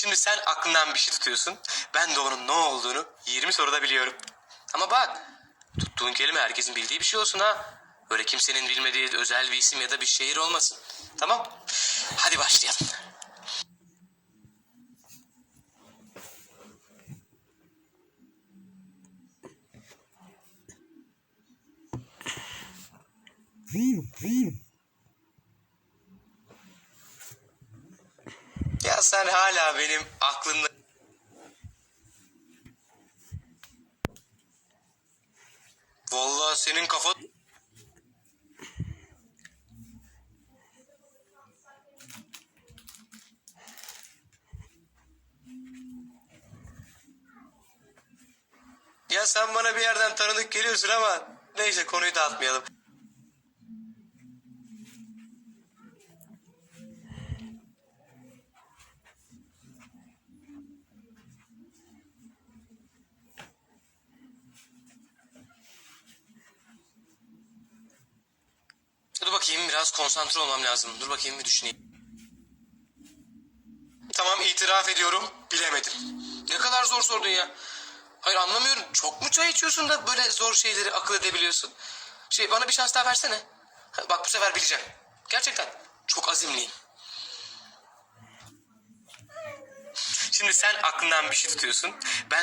Şimdi sen aklından bir şey tutuyorsun. Ben de onun ne olduğunu 20 soruda biliyorum. Ama bak tuttuğun kelime herkesin bildiği bir şey olsun ha. Öyle kimsenin bilmediği özel bir isim ya da bir şehir olmasın. Tamam. Hadi başlayalım. Ya sen hala benim aklımda... Vallahi senin kafa... Ya sen bana bir yerden tanıdık geliyorsun ama neyse konuyu dağıtmayalım. Bakayım biraz konsantre olmam lazım. Dur bakayım bir düşüneyim. Tamam itiraf ediyorum bilemedim. Ne kadar zor sordun ya. Hayır anlamıyorum. Çok mu çay içiyorsun da böyle zor şeyleri akıl edebiliyorsun? Şey bana bir şans daha versene. Bak bu sefer bileceğim. Gerçekten çok azimliyim. Şimdi sen aklından bir şey tutuyorsun. Ben